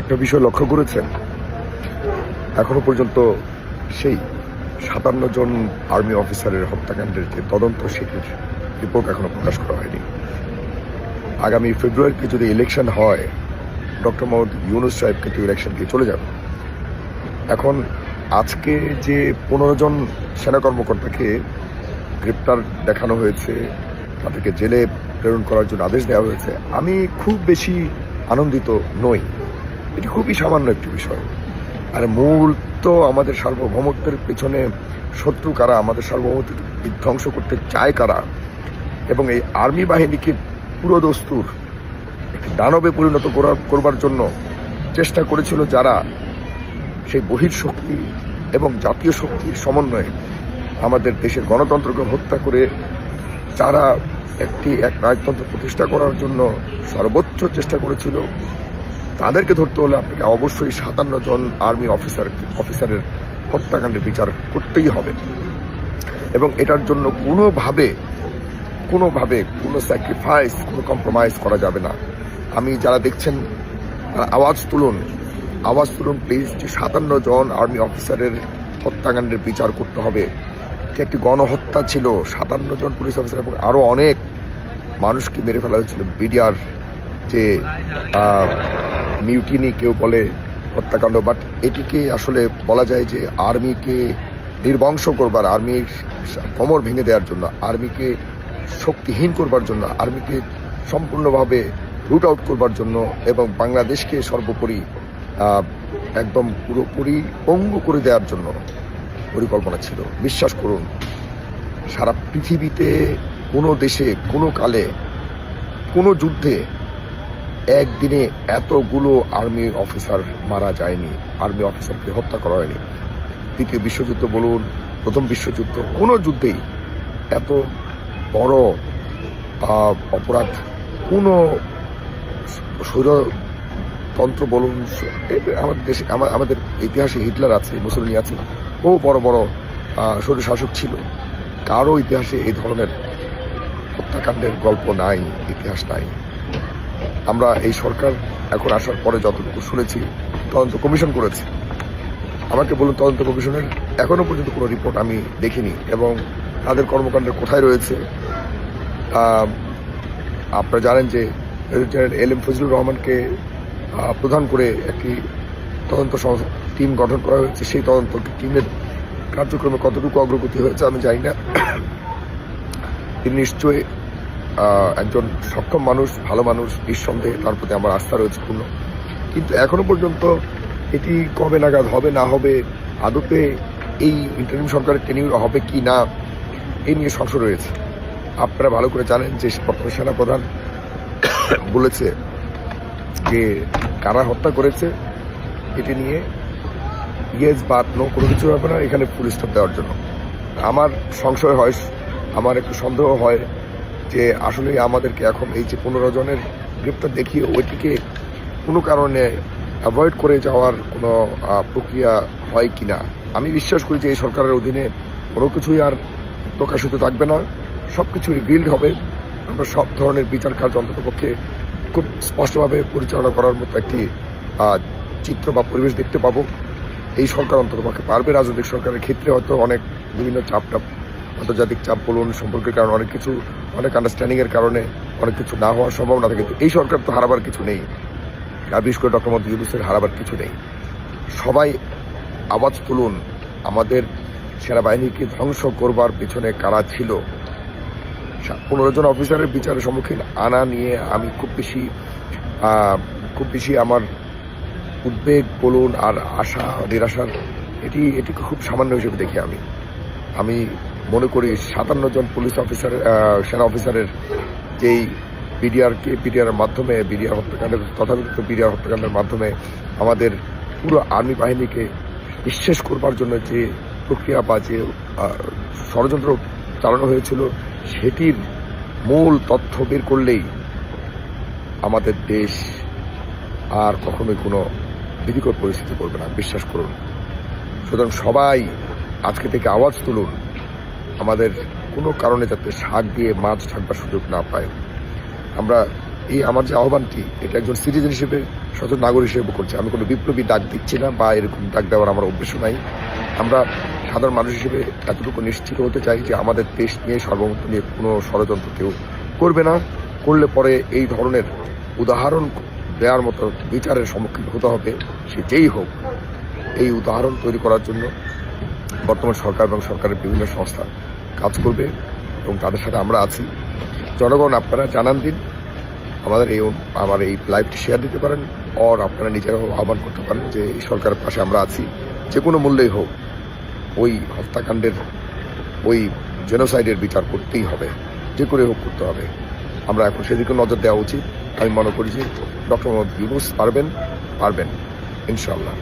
একটা বিষয় লক্ষ্য করেছেন? এখনও পর্যন্ত সেই সাতান্ন জন আর্মি অফিসারের হত্যাকাণ্ডের যে তদন্ত, সেটির রিপোর্ট এখনও প্রকাশ করা হয়নি। আগামী ফেব্রুয়ারিতে যদি ইলেকশন হয়, ডক্টর মোহাম্মদ ইউনুস সাহেব কিন্তু ইলেকশন দিয়ে চলে যাবে। এখন আজকে যে পনেরো জন সেনা কর্মকর্তাকে গ্রেপ্তার দেখানো হয়েছে, তাদেরকে জেলে প্রেরণ করার জন্য আদেশ দেওয়া হয়েছে, আমি খুব বেশি আনন্দিত নই। এটি খুবই সামান্য একটি বিষয়। আর মূল তো আমাদের সার্বভৌমত্বের পেছনে শত্রু কারা, আমাদের সার্বভৌমত্ব বিধ্বংস করতে চায় কারা? এবং এই আর্মি বাহিনীকে পুরো দস্তুর, একটি দানবে পরিণত করা- করবার জন্য চেষ্টা করেছিল যারা সেই বহির্শক্তি এবং জাতীয় শক্তির সমন্বয়ে আমাদের দেশের গণতন্ত্রকে হত্যা করে যারা একটি এক রাজতন্ত্র প্রতিষ্ঠা করার জন্য সর্বোচ্চ চেষ্টা করেছিল। তাদেরকে ধরতে হলে আপনাকে অবশ্যই সাতান্ন জন আর্মি অফিসার, অফিসারের হত্যাকাণ্ডের বিচার করতেই হবে। এবং এটার জন্য কোনোভাবে কোনোভাবে কোনো স্যাক্রিফাইস কোনো কম্প্রোমাইজ করা যাবে না। আমি যারা দেখছেন, তারা আওয়াজ তুলুন। আওয়াজ তুলুন প্লিজ যে সাতান্ন জন আর্মি অফিসারের হত্যাকাণ্ডের বিচার করতে হবে। যে একটি গণহত্যা ছিল। সাতান্ন জন পুলিশ অফিসার এবং আরও অনেক মানুষকে মেরে ফেলা হয়েছিল। বিডিআর যে মিউটিনি কেউ বলে হত্যাকাণ্ড বাট এটিকে আসলে বলা যায় যে আর্মিকে নির্বংশ করবার আর্মির কোমর ভেঙে দেওয়ার জন্য, আর্মিকে শক্তিহীন করবার জন্য, আর্মিকে সম্পূর্ণভাবে রুট আউট করবার জন্য এবং বাংলাদেশকে সর্বোপরি একদম পুরোপুরি পঙ্গু করে দেওয়ার জন্য পরিকল্পনা ছিল। বিশ্বাস করুন, সারা পৃথিবীতে কোনো দেশে কোনো কালে কোনো যুদ্ধে একদিনে এতগুলো আর্মি অফিসার মারা যায়নি। আর্মি অফিসারকে হত্যা করা হয়নি। দ্বিতীয় বিশ্বযুদ্ধ বলুন প্রথম বিশ্বযুদ্ধ কোনো যুদ্ধেই এত বড় অপরাধ কোনো স্বৈরতন্ত্র বলুন আমাদের দেশে আমা- আমাদের ইতিহাসে হিটলার আছে মুসলিনী আছে ও বড় বড় আহ, স্বৈরশাসক ছিল। কারও ইতিহাসে এই ধরনের হত্যাকাণ্ডের গল্প নাই ইতিহাস নাই। আমরা এই সরকার এখন আসার পরে যতটুকু শুনেছি, তদন্ত কমিশন করেছে। আমাকে বলুন, তদন্ত কমিশনের এখনও পর্যন্ত কোনো রিপোর্ট আমি দেখিনি এবং তাদের কর্মকাণ্ড কোথায় রয়েছে? আপনারা জানেন যে জেনারেল এল এম ফজলুর রহমানকে প্রধান করে একটি তদন্ত টিম গঠন করা হয়েছে। সেই তদন্ত টিমের কার্যক্রমে কতটুকু অগ্রগতি হয়েছে আমি জানি না। তিনি নিশ্চয়ই একজন সক্ষম মানুষ, ভালো মানুষ, নিঃসন্দেহে তার প্রতি আমার আস্থা রয়েছে পূর্ণ। কিন্তু এখনও পর্যন্ত এটি কবে নাগাদ হবে, না হবে, আদতে এই ইন্টারিম সরকারের টেনিউর হবে কি না এই নিয়ে সংশয় রয়েছে। আপনারা ভালো করে জানেন যে বর্তমান সেনাপ্রধান বলেছে যে কারা হত্যা করেছে, এটি নিয়ে ইয়েস বাদ নো কোনো কিছু হবে না, এখানে পুলিশ স্টপ দেওয়ার জন্য। আমার সংশয় হয়, আমার একটু সন্দেহ হয় যে আসলে আমাদেরকে এখন এই যে পনেরো জনের গ্রেপ্তার দেখিয়ে ওইটিকে কোনো কারণে অ্যাভয়েড করে যাওয়ার কোনো প্রক্রিয়া হয় কিনা? আমি বিশ্বাস করি যে এই সরকারের অধীনে কোনো কিছুই আর প্রকাশিত থাকবে না। সব কিছু রিভিল্ড হবে। আমরা সব ধরনের বিচার কার্য অন্ততপক্ষে খুব স্পষ্টভাবে পরিচালনা করার মতো একটি চিত্র বা পরিবেশ দেখতে পাবো। এই সরকার অন্ততপক্ষে পারবে। রাজনৈতিক সরকারের ক্ষেত্রে হয়তো অনেক বিভিন্ন চাপ টাপ, আন্তর্জাতিক চাপ বলুন, সম্পর্কের কারণে অনেক কিছু অনেক আন্ডারস্ট্যান্ডিং এর কারণে অনেক কিছু না হওয়ার সম্ভাবনা থাকে। কিন্তু এই সরকার তো হারাবার কিছু নেই। আর বিশেষ করে ডক্টর মোহাম্মদ ইউনুসের হারাবার কিছু নেই। সবাই আওয়াজ তুলুন, আমাদের সেনাবাহিনীকে ধ্বংস করবার পেছনে কারা ছিল? পনেরো জন অফিসারের বিচারের সম্মুখীন আনা নিয়ে আমি খুব বেশি খুব বেশি আমার উদ্বেগ বলুন আর আশা, নিরাশার, এটি, এটিকে খুব সামান্য হিসেবে দেখি আমি। আমি মনে করি সাতান্ন জন পুলিশ অফিসার সেনা অফিসারের যেই বিডিআরকে বিডিআর মাধ্যমে বিডিআর হত্যাকাণ্ডের, তথাকথিত বিডিআর হত্যাকাণ্ডের মাধ্যমে আমাদের পুরো আর্মি বাহিনীকে নিঃশেষ করবার জন্য যে প্রক্রিয়া বা যে ষড়যন্ত্র চালানো হয়েছিল, সেটির মূল তথ্য বের করলেই আমাদের দেশ আর কখনোই কোনো বিধিকর পরিস্থিতি করবে না। বিশ্বাস করুন। সুতরাং সবাই আজকে থেকে আওয়াজ তুলুন। আমাদের কোনো কারণে যাতে শাক দিয়ে মাছ ঢাকবার সুযোগ না পায়। আমরা এই আমার যে আহ্বানটি, এটা একজন সিটিজেন হিসেবে, সচেতন নাগরিক হিসেবে করছে। আমি কোনো বিপ্লবী ডাক দিচ্ছি না বা এরকম ডাক দেওয়ার আমার অভ্যেস নাই। আমরা সাধারণ মানুষ হিসেবে এতটুকু নিশ্চিত হতে চাই যে আমাদের দেশ নিয়ে সর্বমত নিয়ে কোনো ষড়যন্ত্র কেউ করবে না। করলে পরে এই ধরনের উদাহরণ দেওয়ার মতো বিচারের সম্মুখীন হতে হবে, সে যেই হোক। এই উদাহরণ তৈরি করার জন্য বর্তমান সরকার এবং সরকারের বিভিন্ন সংস্থা কাজ করবে এবং তাদের সাথে আমরা আছি। জনগণ, আপনারা জানান দিন। আমাদের এই আমার এই লাইভটি শেয়ার দিতে পারেন অর আপনারা নিজেরাও আহ্বান করতে পারেন যে এই সরকারের পাশে আমরা আছি। যে কোনো মূল্যেই হোক, ওই হত্যাকাণ্ডের, ওই জেনোসাইডের বিচার করতেই হবে। যে করে হোক করতে হবে। আমরা এখন সেদিকে নজর দেওয়া উচিত। আমি মনে করি যে ডক্টর মোহাম্মদ ইউনুস পারবেন পারবেন ইনশাল্লাহ